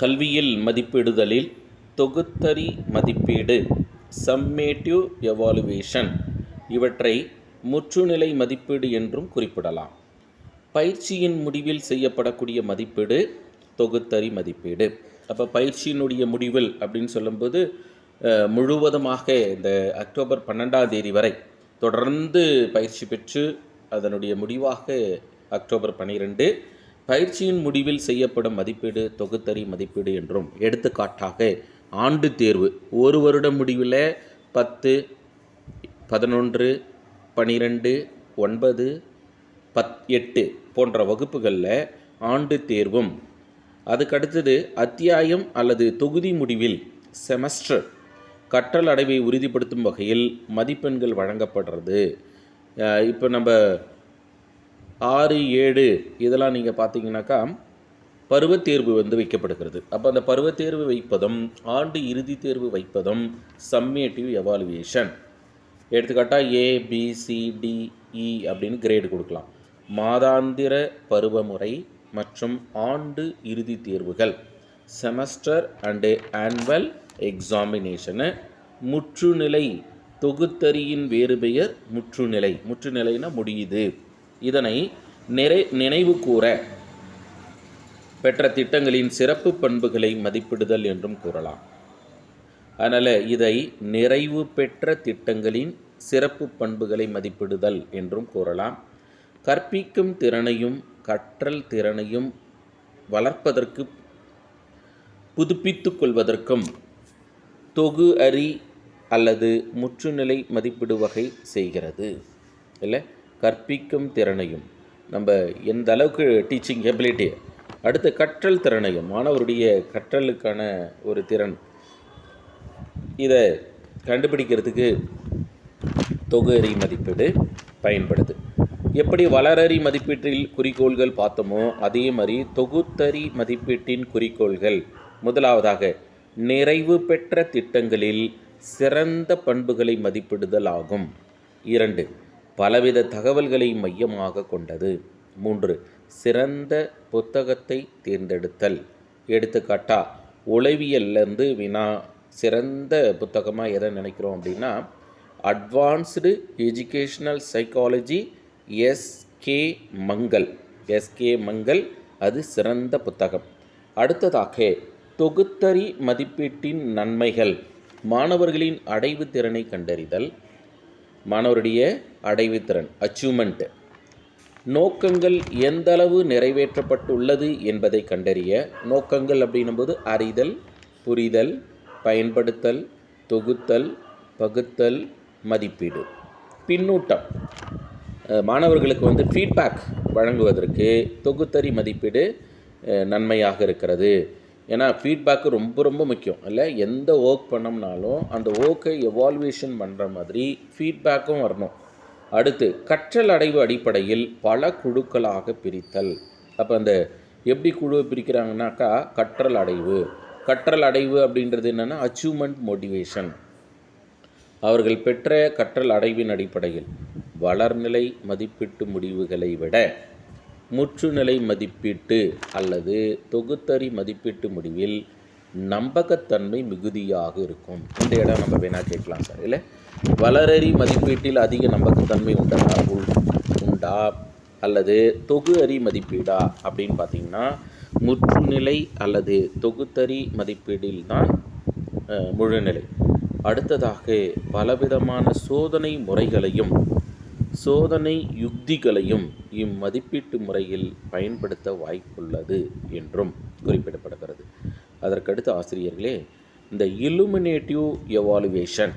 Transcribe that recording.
கல்வியில் மதிப்பிடுதலில் தொகுத்தறி மதிப்பீடு summative evaluation இவற்றை முற்றுநிலை மதிப்பீடு என்றும் குறிப்பிடலாம். பயிற்சியின் முடிவில் செய்யப்படக்கூடிய மதிப்பீடு தொகுத்தறி மதிப்பீடு. அப்போ பயிற்சியினுடைய முடிவில் அப்படின்னு சொல்லும்போது முழுவதுமாக இந்த அக்டோபர் பன்னெண்டாம் தேதி வரை தொடர்ந்து பயிற்சி பெற்று அதனுடைய முடிவாக அக்டோபர் பன்னிரெண்டு பயிற்சியின் முடிவில் செய்யப்படும் மதிப்பீடு தொகுத்தறி மதிப்பீடு என்றும் எடுத்துக்காட்டாக ஆண்டு தேர்வு. ஒரு வருட முடிவில் பத்து பதினொன்று பனிரெண்டு ஒன்பது பத் எட்டு போன்ற வகுப்புகளில் ஆண்டு தேர்வும். அதுக்கடுத்தது அத்தியாயம் அல்லது தொகுதி முடிவில் செமஸ்டர். கற்றல் அடைவை உறுதிப்படுத்தும் வகையில் மதிப்பெண்கள் வழங்கப்படுறது. இப்போ நம்ம ஆறு ஏழு இதெல்லாம் நீங்கள் பார்த்தீங்கன்னாக்கா பருவத் தேர்வு வந்து வைக்கப்படுகிறது. அப்போ அந்த பருவத் தேர்வு வைப்பதும் ஆண்டு இறுதி தேர்வு வைப்பதும் summative evaluation. எடுத்துக்காட்டால் A B C D E e அப்படின்னு கிரேடு கொடுக்கலாம். மாதாந்திர பருவமுறை மற்றும் ஆண்டு இறுதி தேர்வுகள். செமஸ்டர் அண்டு ஆனுவல் எக்ஸாமினேஷனு முற்றுநிலை தொகுத்தறியின் வேறு பெயர் முற்றுநிலை. முற்றுநிலைனா முடியுது. இதனை நிறை நினைவு கூற பெற்ற திட்டங்களின் சிறப்பு பண்புகளை மதிப்பிடுதல் என்றும் கூறலாம். அதனால் இதை நிறைவு பெற்ற திட்டங்களின் சிறப்பு பண்புகளை மதிப்பிடுதல் என்றும் கூறலாம். கற்பிக்கும் திறனையும் கற்றல் திறனையும் வளர்ப்பதற்கு புதுப்பித்து கொள்வதற்கும் தொகு அறி அல்லது முற்றுநிலை மதிப்பிடு வகை செய்கிறது. இல்லை? கற்பிக்கும் திறனையும் நம்ம எந்த அளவுக்கு டீச்சிங் எபிலிட்டி அடுத்து கற்றல் திறனையும் மாணவருடைய கற்றலுக்கான ஒரு திறன் இதை கண்டுபிடிக்கிறதுக்கு தொகு அறி மதிப்பீடு பயன்படுது. எப்படி வளரறி மதிப்பீட்டில் குறிக்கோள்கள் பார்த்தோமோ அதே மாதிரி தொகுத்தறி மதிப்பீட்டின் குறிக்கோள்கள் முதலாவதாக நிறைவு பெற்ற திட்டங்களில் சிறந்த பண்புகளை மதிப்பிடுதல் ஆகும். இரண்டு பலவித தகவல்களை மையமாக கொண்டது. மூன்று சிறந்த புத்தகத்தை தேர்ந்தெடுத்தல். எடுத்துக்காட்டா உளவியல்லேருந்து வினா சிறந்த புத்தகமாக எதை நினைக்கிறோம் அப்படின்னா advanced educational psychology S K Mangal S K Mangal அது சிறந்த புத்தகம். அடுத்ததாக தொகுத்தறி மதிப்பீட்டின் நன்மைகள். மாணவர்களின் அடைவு திறனை கண்டறிதல். மாணவருடைய அடைவுத்திறன் அச்சீவ்மெண்ட் நோக்கங்கள் எந்த அளவு நிறைவேற்றப்பட்டுள்ளது என்பதை கண்டறிய நோக்கங்கள் அப்படின்னும்போது அறிதல் புரிதல் பயன்படுத்தல் தொகுத்தல் பகுத்தல் மதிப்பீடு. பின்னூட்டம். மாணவர்களுக்கு வந்து ஃபீட்பேக் வழங்குவதற்கு தொகுத்தறி மதிப்பீடு நன்மையாக இருக்கிறது. ஏன்னா ஃபீட்பேக்கு ரொம்ப ரொம்ப முக்கியம். இல்லை எந்த ஒர்க் பண்ணோம்னாலும் அந்த ஒர்க்கை எவால்வேஷன் பண்ணுற மாதிரி ஃபீட்பேக்கும் வரணும். அடுத்து கற்றல் அடைவு அடிப்படையில் பல குழுக்களாக பிரித்தல். அப்போ அந்த எப்படி குழுவை பிரிக்கிறாங்கனாக்கா கற்றல் அடைவு. கற்றல் அடைவு அப்படின்றது என்னென்னா அச்சீவ்மெண்ட் மோட்டிவேஷன் அவர்கள் பெற்ற கற்றல் அடைவின் அடிப்படையில் வளர்நிலை மதிப்பீட்டு முடிவுகளை விட முற்றுநிலை மதிப்பீட்டு அல்லது தொகுத்தறி மதிப்பீட்டு முடிவில் நம்பகத்தன்மை மிகுதியாக இருக்கும். இந்த இடம் நம்ம வேணால் கேட்கலாம் சார். இல்லை? வளரறி மதிப்பீட்டில் அதிக நம்பகத்தன்மை உண்டா? உண்டா? அல்லது தொகு அறி மதிப்பீடா? அப்படின்னு பார்த்தீங்கன்னா முற்றுநிலை அல்லது தொகுத்தறி மதிப்பீடில் தான் முழுநிலை. அடுத்ததாக பலவிதமான சோதனை முறைகளையும் சோதனை யுக்திகளையும் இம்மதிப்பீட்டு முறையில் பயன்படுத்த வாய்ப்புள்ளது என்றும் குறிப்பிடப்படுகிறது. அதற்கடுத்த ஆசிரியர்களே இந்த இலுமினேட்டிவ் எவாலுவேஷன்